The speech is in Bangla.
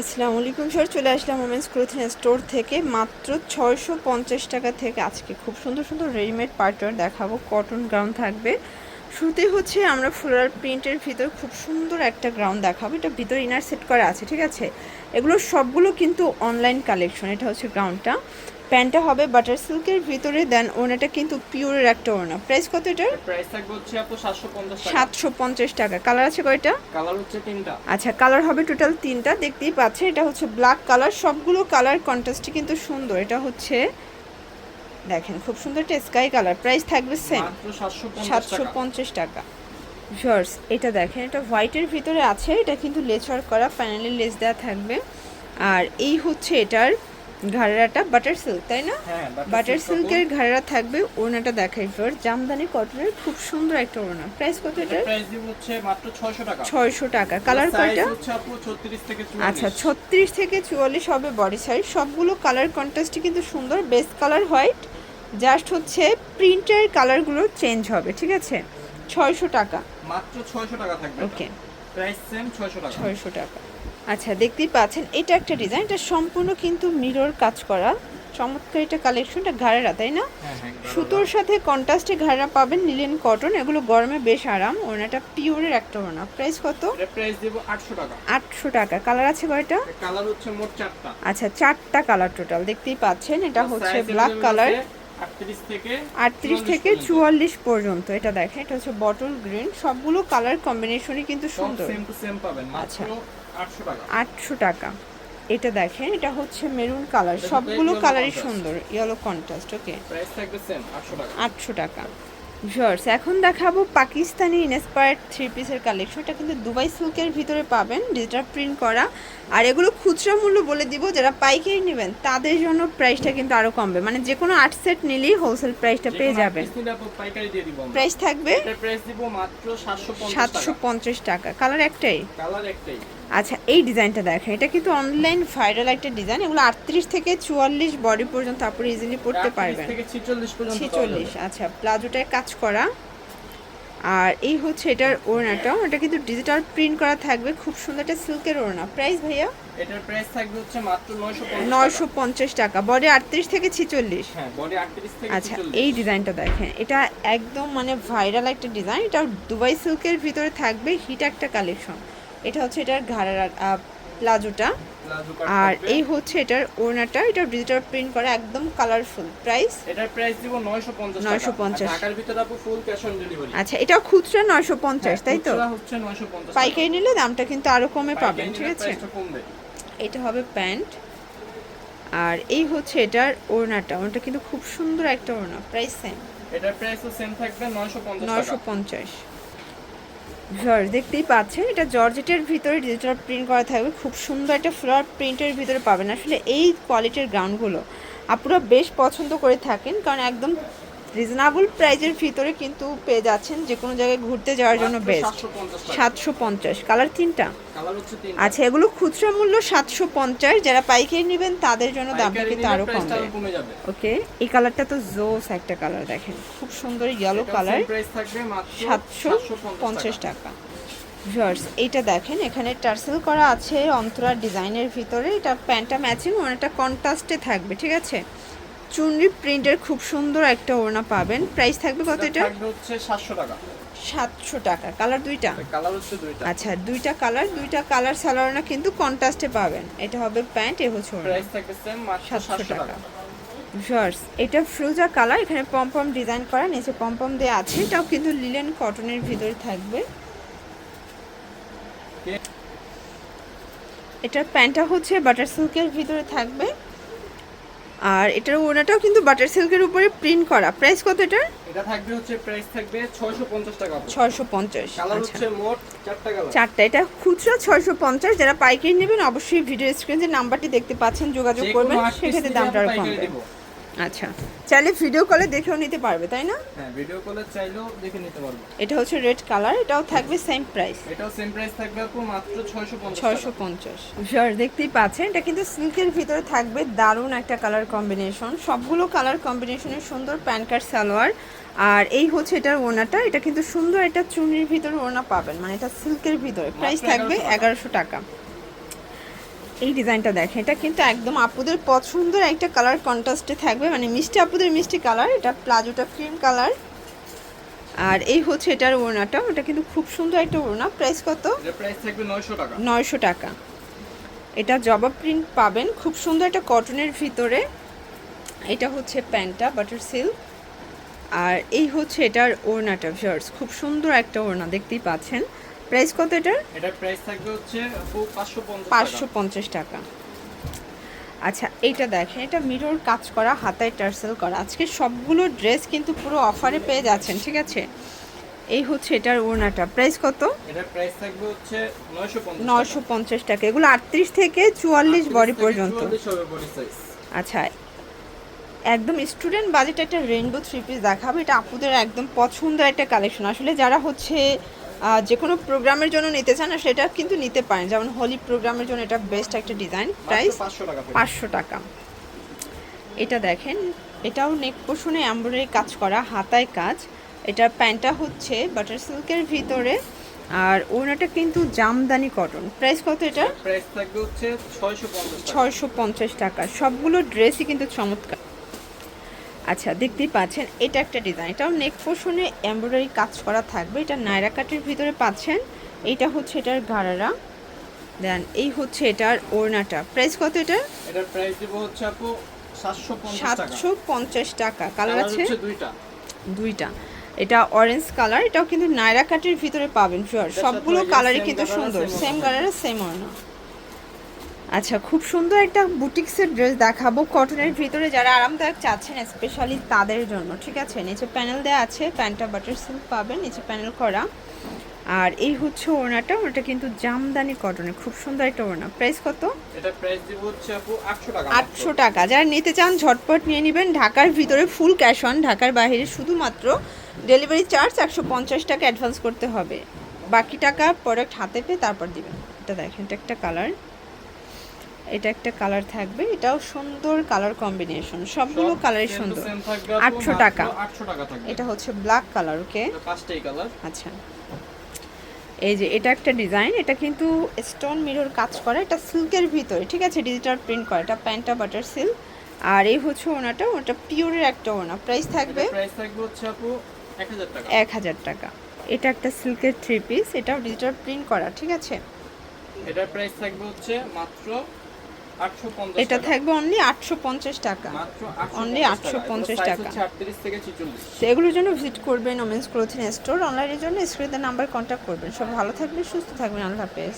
আসসালামু আলাইকুম স্যার, চলে আসলাম ওমেন্স ক্লোথিং স্টোর থেকে। মাত্র ছয়শো পঞ্চাশ টাকা থেকে আজকে খুব সুন্দর সুন্দর রেডিমেড পার্টওয়ার দেখাবো কটন গ্রাউন্ড থাকবে। শুরুতেই হচ্ছে আমরা ফ্লোরাল প্রিন্টের ভিতর খুব সুন্দর একটা গ্রাউন্ড দেখাবো। এটা ভিতর ইনার সেট করা আছে, ঠিক আছে? এগুলো সবগুলো কিন্তু অনলাইন কালেকশন এটা হচ্ছে গ্রাউন্ডটা প্যান্টটা হবে বাটার সিল্কের ভিতরে দেন ওনাটা কিন্তু পিওরের একটা ওনা প্রাইস কত এটার? প্রাইস থাকবে হচ্ছে আপু 750 টাকা। সাতশো পঞ্চাশ টাকা। কালার আছে কয়টা? কালার হচ্ছে তিনটা। আচ্ছা কালার হবে টোটাল তিনটা। দেখতেই পাচ্ছেন এটা হচ্ছে ব্ল্যাক কালার সবগুলো কালার কন্ট্রাস্টই কিন্তু সুন্দর। এটা হচ্ছে দেখেন খুব সুন্দর একটা স্কাই কালার প্রাইস থাকবে সেম মাত্র 750 সাতশো টাকা। জর্স এটা দেখেন এটা হোয়াইটের ভিতরে আছে। এটা কিন্তু লেস করা ফাইনালি লেস দেওয়া থাকবে। আর এই হচ্ছে এটার ঘাড়াটা বাটার সিল্ক তাই না? হ্যাঁ বাটার সিল্কের ঘাড়া থাকবে ওড়নাটা দেখাই ফ্লোর জামদানি কটনের খুব সুন্দর একটা ওড়না। প্রাইস কত এটার? প্রাইস হচ্ছে মাত্র 600 টাকা। ছয়শো টাকা। কালার কয়টা? হচ্ছে 36 থেকে 44 আচ্ছা ছত্রিশ থেকে চুয়াল্লিশ হবে বডি সাইজ সবগুলো কালার কন্ট্রাস্টই কিন্তু সুন্দর। বেস্ট কালার হোয়াইট জাস্ট হচ্ছে প্রিন্টের কালারগুলো চেঞ্জ হবে ঠিক আছে? ছয়শো টাকা। মাত্র 600 টাকা থাকবে ওকে প্রাইস সেম 600 টাকা। ছয়শো টাকা। আচ্ছা দেখতেই পাচ্ছেন এটা একটা ডিজাইন এটা সম্পূর্ণ কিন্তু মিরর কাজ করা। চমৎকার এটা কালেকশনটা ঘাড়েরা তাই না? হ্যাঁ হ্যাঁ সুতোর সাথে কন্ট্রাস্টে ঘাড়া পাবেন নিলেন কটন এগুলো গরমে বেশ আরাম। ওনাটা পিওরের একটা ওনা। প্রাইস কত? প্রাইস দিব 800 টাকা। আটশো টাকা। কালার আছে কয়টা? কালার হচ্ছে মোট চারটা। আচ্ছা চারটা কালার টোটাল দেখতেই পাচ্ছেন এটা হচ্ছে ব্ল্যাক কালার 38 থেকে আটত্রিশ 44 থেকে পর্যন্ত। চুয়াল্লিশ পর্যন্ত এটা দেখেন এটা হচ্ছে বটল গ্রিন সবগুলো কালার কম্বিনেশনই কিন্তু সুন্দর। সেম টু সেম পাবেন আচ্ছা। মাত্র 800 টাকা। আটশো টাকা। এটা দেখেন এটা হচ্ছে মেরুন কালার সবগুলো কালারই সুন্দর ইয়েলো কন্ট্রাস্ট ওকে প্রাইস থাকবে সেম 800 টাকা। আটশো টাকা। ভিউয়ার্স এখন দেখাবো পাকিস্তানি ইনস্পায়ার্ড থ্রি পিসের কালেকশন এটা কিন্তু দুবাই সিল্কের ভিতরে পাবেন ডিজিটাল প্রিন্ট করা। আর এগুলো খুচরা মূল্য বলে দিব যারা পাইকারি নেবেন তাদের জন্য প্রাইসটা কিন্তু আরও কমবে। মানে যে কোনো আট সেট নিলেই হোলসেল প্রাইসটা পেয়ে যাবেন। প্রাইস থাকবে এটা প্রাইস দিব মাত্র 750 সাতশো পঞ্চাশ টাকা। কালার একটাই? কালার একটাই। আচ্ছা এই ডিজাইনটা দেখেন। এটা কিন্তু অনলাইন ভাইরাল একটা ডিজাইন। এগুলো আটত্রিশ থেকে চুয়াল্লিশ বডি পর্যন্ত তারপরে ইজিলি পড়তে 38 পারবেন। 46 ছেচল্লিশ আচ্ছা প্লাজোটায় কাজ করা। আর এই হচ্ছে এটার ওড়নাটা। এটা কিন্তু ডিজিটাল প্রিন্ট করা থাকবে। খুব সুন্দর একটা সিল্কের ওড়না। প্রাইস ভাইয়া? এটার প্রাইস থাকবে হচ্ছে মাত্র 950 নয়শো পঞ্চাশ টাকা। বডি আটত্রিশ থেকে ছেচল্লিশ। হ্যাঁ বডি 38 থেকে আচ্ছা এই ডিজাইনটা দেখেন। এটা একদম মানে ভাইরাল একটা ডিজাইন। এটা দুবাই সিল্কের ভিতরে থাকবে। হিট একটা কালেকশন এটা হচ্ছে এটার ঘাড়ার প্লাজোটা। আর এই হচ্ছে এটার ওড়নাটা। এটা ডিজিটাল প্রিন্ট করা একদম কালারফুল প্রাইস এটার প্রাইস দিব 950 টাকা। 950 আর ঢাকার ভিতরে আপু ফুল ক্যাশ অন ডেলিভারি আচ্ছা এটা খুচরা নয়শো পঞ্চাশ তাই তো? হচ্ছে 950 পাইকারি নিলে দামটা কিন্তু আরও কমে পাবেন ঠিক আছে? এটা হবে প্যান্ট। আর এই হচ্ছে এটার ওড়নাটা। ওটা কিন্তু খুব সুন্দর একটা ওড়না। প্রাইস সেম এটার প্রাইসও সেম থাকবে 950 নয়শো টাকা। পঞ্চাশ। জর্জ দেখতেই পাচ্ছেন, এটা জর্জেটের ভিতরে ডিজিটাল প্রিন্ট করা থাকবে। খুব সুন্দর একটা ফ্লোর প্রিন্টের ভিতরে পাবেন। আসলে এই কোয়ালিটির গাউনগুলো আপনারা বেশ পছন্দ করে থাকেন, কারণ একদম রিজনেবল প্রাইজের ভিতরে কিন্তু পেয়ে যাচ্ছেন যে কোনো জায়গায় ঘুরতে যাওয়ার জন্য বেস্ট। সাতশো পঞ্চাশ কালার তিনটা? আচ্ছা এগুলো খুচরা মূল্য সাতশো পঞ্চাশ। যারা পাইকারি নেবেন তাদের জন্য দামটা কিন্তু আরও আরও কমবে ওকে এই কালারটা তো জোস একটা কালার দেখেন। খুব সুন্দর ইয়েলো কালার। সাতশো পঞ্চাশ টাকা। ভিউয়ার্স এইটা দেখেন এখানে টার্সেল করা আছে অন্তরা ডিজাইনের ভিতরে। এটা প্যান্টটা ম্যাচিং ওনাটা কন্ট্রাস্টে থাকবে ঠিক আছে? চুনরি প্রিন্টের খুব সুন্দর একটা ওড়না পাবেন। প্রাইস থাকবে কত এটা হচ্ছে 700 টাকা। সাতশো টাকা। কালার দুইটা? কালার হচ্ছে দুইটা। আচ্ছা দুইটা কালার দুইটা কালার সালোয়ারনা কিন্তু কন্ট্রাস্টে পাবেন। এটা হবে প্যান্ট এ হচ্ছে প্রাইস থাকবে সেম মাত্র 700 700 টাকা। ভিউয়ার্স এটা ফ্রুজা কালার এখানে পমপম ডিজাইন করা নিচে পমপম দেওয়া আছে। এটাও কিন্তু লিলেন কটনের ভিতরে থাকবে। এটার প্যান্টটা হচ্ছে বাটার সিল্কের ভিতরে থাকবে। আর এটার ওনাটাও কিন্তু বাটার সিল্কের উপরে প্রিন্ট করা। প্রাইস কত এটার? এটা থাকবে হচ্ছে প্রাইস থাকবে 650 টাকা ছয়শো পঞ্চাশ কালার আচ্ছা। হচ্ছে মোট চারটা কালার চারটা এটা খুচরা ছয়শো পঞ্চাশ যারা পাইকারি নেবেন অবশ্যই ভিডিও স্ক্রিনে যে নাম্বারটি দেখতে পাচ্ছেন যোগাযোগ করবেন সেক্ষেত্রে দামটা কম কমবে। আচ্ছা। চাইলে ভিডিও কলে দেখেও নিতে পারবে তাই না? হ্যাঁ ভিডিও কলে চাইলেও দেখে নিতে পারব। এটা হচ্ছে রেড কালার এটাও থাকবে সেম প্রাইস এটাও সেম প্রাইস থাকবে আপু মাত্র 650 ছয়শো পঞ্চাশ। দেখতেই পাচ্ছেন এটা কিন্তু সিল্কের ভিতরে থাকবে দারুণ একটা কালার কম্বিনেশন সবগুলো কালার কম্বিনেশনের সুন্দর প্যান কার্ড সালোয়ার। আর এই হচ্ছে এটার ওনাটা এটা কিন্তু সুন্দর একটা চুনির ভিতরে ওনা পাবেন মানে এটা সিল্কের ভিতরে। প্রাইস থাকবে এগারোশো টাকা। এই ডিজাইনটা দেখেন এটা কিন্তু একদম আপুদের পছন্দের একটা কালার কন্ট্রাস্টে থাকবে মানে মিষ্টি আপুদের মিষ্টি কালার এটা প্লাজোটা ক্রিম কালার আর এই হচ্ছে এটার ওড়নাটা ওটা কিন্তু খুব সুন্দর একটা ওড়না প্রাইস কত? প্রাইস থাকবে নয়শো টাকা। নয়শো টাকা। এটা জবা প্রিন্ট পাবেন খুব সুন্দর একটা কটনের ভিতরে। এটা হচ্ছে প্যান্টটা বাটার সিল্ক আর এই হচ্ছে এটার ওড়নাটা ভিউয়ার্স খুব সুন্দর একটা ওড়না দেখতেই পাচ্ছেন। প্রাইস কত এটার? এটা প্রাইস থাকবে হচ্ছে আপু পাঁচশো পঞ্চাশ পাঁচশো পঞ্চাশ টাকা। আচ্ছা এইটা দেখেন এটা মিরর কাজ করা হাতায় টার্সেল করা। আজকে সবগুলো ড্রেস কিন্তু পুরো অফারে পেয়ে যাচ্ছেন ঠিক আছে? এই হচ্ছে এটার ওড়নাটা। প্রাইস কত? এটা প্রাইস থাকবে হচ্ছে নয়শো পঞ্চাশ নশো পঞ্চাশ টাকা। এগুলো আটত্রিশ থেকে চুয়াল্লিশ বডি পর্যন্ত। আচ্ছা একদম স্টুডেন্ট বাজেট একটা রেইনবো থ্রি পিস দেখাবো। এটা আপুদের একদম পছন্দের একটা কালেকশন আসলে যারা হচ্ছে যে কোনো প্রোগ্রামের জন্য নিতে চান সেটা কিন্তু নিতে পারেন। যেমন হোলি প্রোগ্রামের জন্য এটা বেস্ট একটা ডিজাইন প্রাইস পাঁচশো টাকা এটা দেখেন এটাও নেক পোষণে এমব্রয়ডারি কাজ করা হাতায় কাজ। এটার প্যান্টটা হচ্ছে বাটার সিল্কের ভিতরে আর ওনাটা কিন্তু জামদানি কটন প্রাইস কত এটা? প্রাইস থাকবে হচ্ছে ছয়শো পঞ্চাশ টাকা। ছয়শো পঞ্চাশ টাকা। সবগুলো ড্রেসই কিন্তু চমৎকার। আচ্ছা দেখতেই পাচ্ছেন এটা একটা ডিজাইন এটাও নেক পোষণে এমব্রয়ডারি কাজ করা থাকবে এটা নায়রা কাটের ভিতরে পাচ্ছেন এইটা হচ্ছে এটার গারারা দেন এই হচ্ছে এটার ওড়নাটা প্রাইস কত এটা? এটার প্রাইস দিব হচ্ছে আপু সাতশো পঞ্চাশ টাকা। কালার আছে? দুইটা। দুইটা এটা অরেঞ্জ কালার এটাও কিন্তু নায়রা কাটের ভিতরে পাবেন সাথে সবগুলো কালারই কিন্তু সুন্দর সেম। কালারের সেম ওড়না। আচ্ছা খুব সুন্দর একটা বুটিক্সের ড্রেস দেখাবো। কটনের ভিতরে যারা আরামদায়ক চাচ্ছেন স্পেশালি তাদের জন্য ঠিক আছে? নিচে প্যানেল দেওয়া আছে প্যান্টটা বাটার সিল্ক পাবেন নিচে প্যানেল করা। আর এই হচ্ছে ওড়নাটা ওটা কিন্তু জামদানি কটনের খুব সুন্দর একটা ওড়না। প্রাইস কত? এটার প্রাইস দিব হচ্ছে আপু আটশো টাকা। আটশো টাকা। যারা নিতে চান ঝটপট নিয়ে নেবেন। ঢাকার ভিতরে ফুল ক্যাশ অন ঢাকার বাইরে শুধুমাত্র ডেলিভারি চার্জ একশো পঞ্চাশ টাকা অ্যাডভান্স করতে হবে। বাকি টাকা প্রোডাক্ট হাতে পেয়ে তারপর দিবেন। এটা দেখেন এটা একটা কালার এটা একটা কালার থাকবে। এটাও সুন্দর কালার কম্বিনেশন সবগুলো কালারই সুন্দর। আটশো টাকা। আটশো টাকা থাকবে। এটা হচ্ছে ব্ল্যাক কালার ওকে এটা পাঁচটাই কালার আচ্ছা। এই যে এটা একটা ডিজাইন এটা কিন্তু স্টোন মিরর কাজ করা। এটা সিল্কের ভিতরে ঠিক আছে? ডিজিটাল প্রিন্ট করা। এটা প্যান্টা বাটার সিল্ক আর এই হচ্ছে ওনাটা ওটা পিওরের একটা ওনা। প্রাইস থাকবে প্রাইস থাকবে হচ্ছে আপু এক হাজার টাকা। এটা একটা সিল্কের থ্রি পিস এটাও ডিজিটাল প্রিন্ট করা ঠিক আছে? এটার প্রাইস থাকবে হচ্ছে মাত্র এটা থাকবে অনলি আটশো পঞ্চাশ টাকা। অনলি আটশো পঞ্চাশ টাকা। এগুলোর জন্য ভিজিট করবেন ওমেন্স ক্লোথিং স্টোর অনলাইনের জন্য স্ক্রিনের নাম্বার কন্ট্যাক্ট করবেন। সব ভালো থাকবেন সুস্থ থাকবেন। আল্লাহ হাফেজ।